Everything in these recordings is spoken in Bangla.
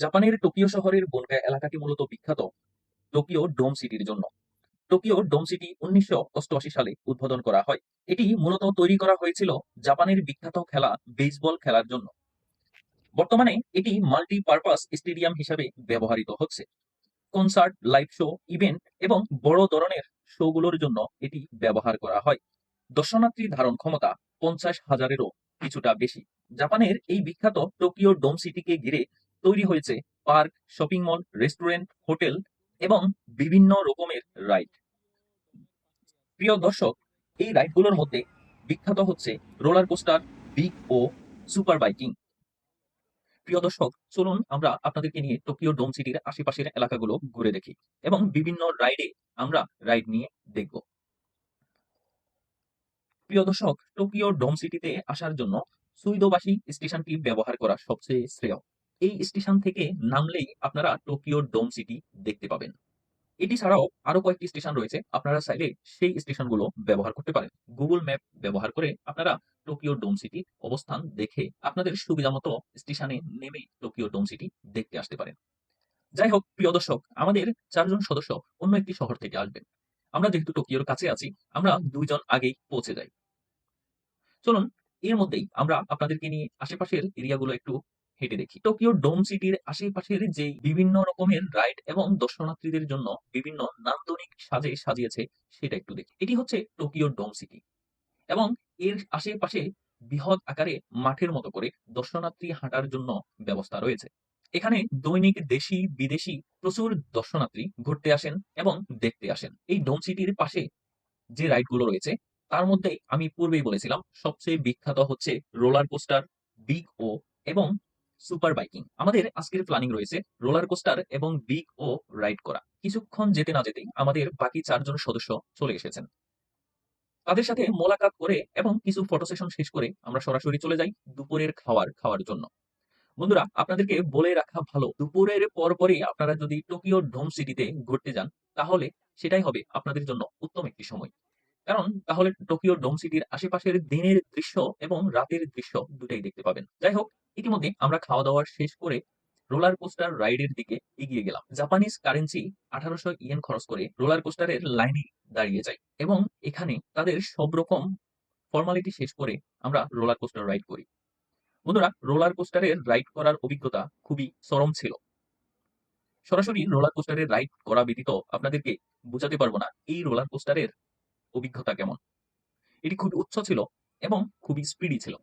জাপানের টোকিও শহরের বনগা এলাকাটি মূলত বিখ্যাত টোকিও ডোম সিটির জন্য। টোকিও ডোম সিটি উনিশশো অষ্টআশি সালে উদ্বোধন করা হয়। এটি মূলত তৈরি করা হয়েছিল জাপানের বিখ্যাত খেলা বেসবল খেলার জন্য। বর্তমানে এটি মাল্টি পারপাস স্টেডিয়াম হিসাবে ব্যবহৃত হচ্ছে। কনসার্ট, লাইভ শো, ইভেন্ট এবং বড় ধরনের শোগুলোর জন্য এটি ব্যবহার করা হয়। দর্শনার্থী ধারণ ক্ষমতা পঞ্চাশ হাজারেরও কিছুটা বেশি। জাপানের এই বিখ্যাত টোকিও ডোম সিটিকে ঘিরে তৈরি হয়েছে park, shopping mall, restaurant, hotel এবং বিভিন্ন রকমের রাইড। প্রিয় দর্শক, এই রাইডগুলোর মধ্যে বিখ্যাত হচ্ছে roller coaster, big O super biking. প্রিয় দর্শক, চলুন আমরা আপনাদেরকে নিয়ে টোকিও ডোম সিটির আশেপাশের এলাকাগুলো ঘুরে দেখি এবং বিভিন্ন রাইডে আমরা রাইড নিয়ে দেখব। প্রিয় দর্শক, টোকিও ডোম সিটিতে আসার জন্য সুইদোবাসী স্টেশনটি ব্যবহার করা সবচেয়ে শ্রেয়। এই স্টেশন থেকে নামলেই আপনারা টোকিও ডোম সিটি দেখতে পাবেন। এটি ছাড়াও আরও কয়েকটি স্টেশন রয়েছে, আপনারা চাইলে সেই স্টেশনগুলো ব্যবহার করতে পারেন। গুগল ম্যাপ ব্যবহার করে আপনারা টোকিও ডোম সিটির অবস্থান দেখে আপনাদের সুবিধা মতো স্টেশনে নেমে টোকিও ডোম সিটি দেখতে আসতে পারেন। যাই হোক, প্রিয় দর্শক, আমাদের চারজন সদস্য অন্য একটি শহর থেকে আসবেন। আমরা যেহেতু টোকিওর কাছে আছি, আমরা দুইজন আগেই পৌঁছে যাই। চলুন, এর মধ্যেই আমরা আপনাদেরকে নিয়ে আশেপাশের এরিয়াগুলো একটু হেঁটে দেখি। টোকিও ডোম সিটির আশেপাশের যে বিভিন্ন রকমের রাইড এবং দর্শনার্থীদের জন্য বিভিন্ন নান্দনিক সাজে সাজিয়েছে, সেটা একটু দেখি। এটি হচ্ছে টোকিও ডোম সিটি এবং এর আশেপাশে বৃহৎ আকারে মাঠের মতো করে দর্শনার্থী হাঁটার জন্য ব্যবস্থা রয়েছে। এখানে দৈনিক দেশি বিদেশি প্রচুর দর্শনার্থী ঘুরতে আসেন এবং দেখতে আসেন। এই ডোম সিটির পাশে যে রাইডগুলো রয়েছে, তার মধ্যে আমি পূর্বেই বলেছিলাম, সবচেয়ে বিখ্যাত হচ্ছে রোলার কোস্টার, বিগ ও এবং সুপার বাইকিং। আমাদের আজকের প্ল্যানিং রয়েছে রোলার কোস্টার এবং বিগ ও রাইড করা। কিছুক্ষণ যেতে না যেতেই আমাদের বাকি চারজন সদস্য চলে এসেছেন। তাদের সাথে মোলাকাত করে এবং কিছু ফটো সেশন শেষ করে আমরা সরাসরি চলে যাই দুপুরের খাওয়ার খাওয়ার জন্য। বন্ধুরা, আপনাদেরকে বলে রাখা ভালো, দুপুরের পরপরই আপনারা যদি টোকিও ডোম সিটিতে ঘুরতে যান, তাহলে সেটাই হবে আপনাদের জন্য উত্তম একটি সময়। কারণ তাহলে টোকিও ডোম সিটির আশেপাশের দিনের দৃশ্য এবং রাতের দৃশ্য দুটাই দেখতে পাবেন। যাই হোক, ইতিমধ্যে আমরা খাওয়া দাওয়া শেষ করে রোলার কোস্টার রাইডের দিকে এগিয়ে গেলাম। জাপানিজ কারেন্সি আঠারোশো ইয়েন খরচ করে রোলার কোস্টারের লাইনে দাঁড়িয়ে যাই এবং এখানে তাদের সব রকম ফর্মালিটি শেষ করে আমরা রোলার কোস্টার রাইড করি। বন্ধুরা, রোলার কোস্টারের রাইড করার অভিজ্ঞতা খুবই চরম ছিল। সরাসরি রোলার কোস্টারের রাইড করা ব্যতীত আপনাদেরকে বোঝাতে পারব না, এই রোলার কোস্টারের অভিজ্ঞতা কেমন? এটি খুবই উচ্চ ছিল এবং খুবই স্পিডি ছিল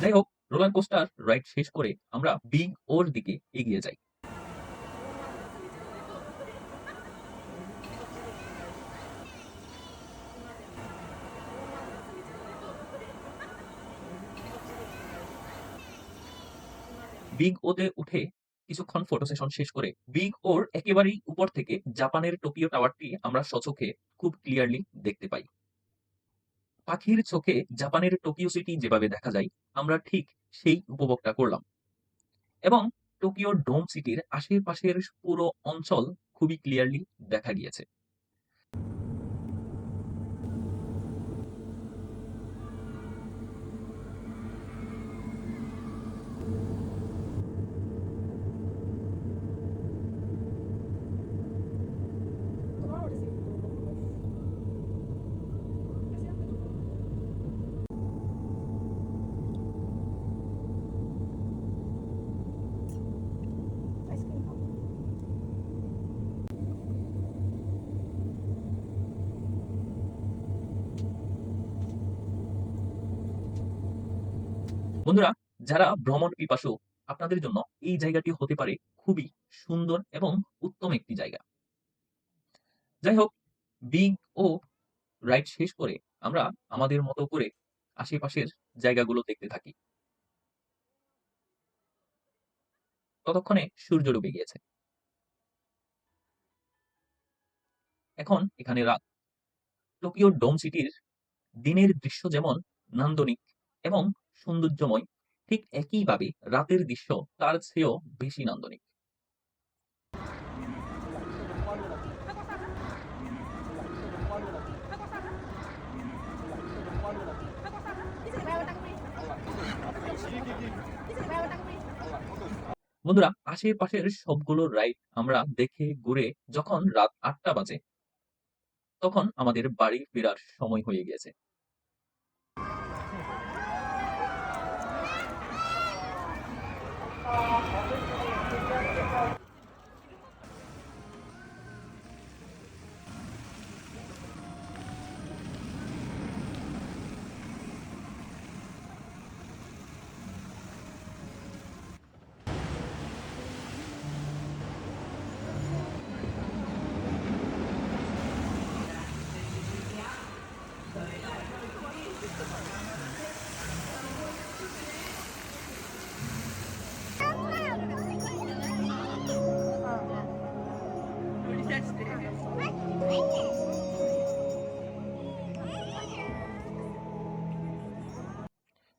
যাই হোক রোলার কোস্টার রাইড শেষ করে আমরা বিগ ওর দিকে এগিয়ে যাই। বিগ ওতে উঠে কিছুক্ষণ ফটো সেশন শেষ করে বিগ ওর একেবারেই উপর থেকে জাপানের টোকিও টাওয়ারটি আমরা সচোখে খুব ক্লিয়ারলি দেখতে পাই। পাখির চোখে জাপানের টোকিও সিটি যেভাবে দেখা যায়, আমরা ঠিক সেই উপভোগটা করলাম। এবং টোকিও ডোম সিটির আশেপাশের পুরো অঞ্চল খুবই ক্লিয়ারলি দেখা গিয়েছে। বন্ধুরা, যারা ভ্রমণ পিপাসু, আপনাদের জন্য এই জায়গাটি হতে পারে খুবই সুন্দর এবং উত্তম একটি জায়গা। যাই হোক, বিগ ও রাইড শেষ করে আমরা আমাদের মতো করে আশেপাশের জায়গাগুলো দেখতে থাকি। ততক্ষণে সূর্য ডুবে গিয়েছে। এখন এখানে রাত। টোকিও ডোম সিটির দিনের দৃশ্য যেমন নান্দনিক এবং সৌন্দর্যময়, ঠিক একইভাবে রাতের দৃশ্য তার চেয়েও বেশি নান্দনিক। বন্ধুরা, আশেপাশের সবগুলো রাইড আমরা দেখে ঘুরে যখন রাত আটটা বাজে, তখন আমাদের বাড়ি ফেরার সময় হয়ে গেছে Tá oh, okay.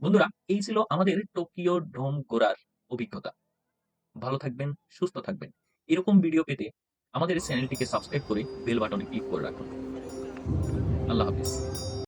বন্ধুরা, এই ছিল আমাদের টোকিও ডোম ঘোরার অভিজ্ঞতা। ভালো থাকবেন, সুস্থ থাকবেন। এরকম ভিডিও পেতে আমাদের চ্যানেলটিকে সাবস্ক্রাইব করে বেল বাটনে ক্লিক করে রাখুন। আল্লাহ হাফিজ।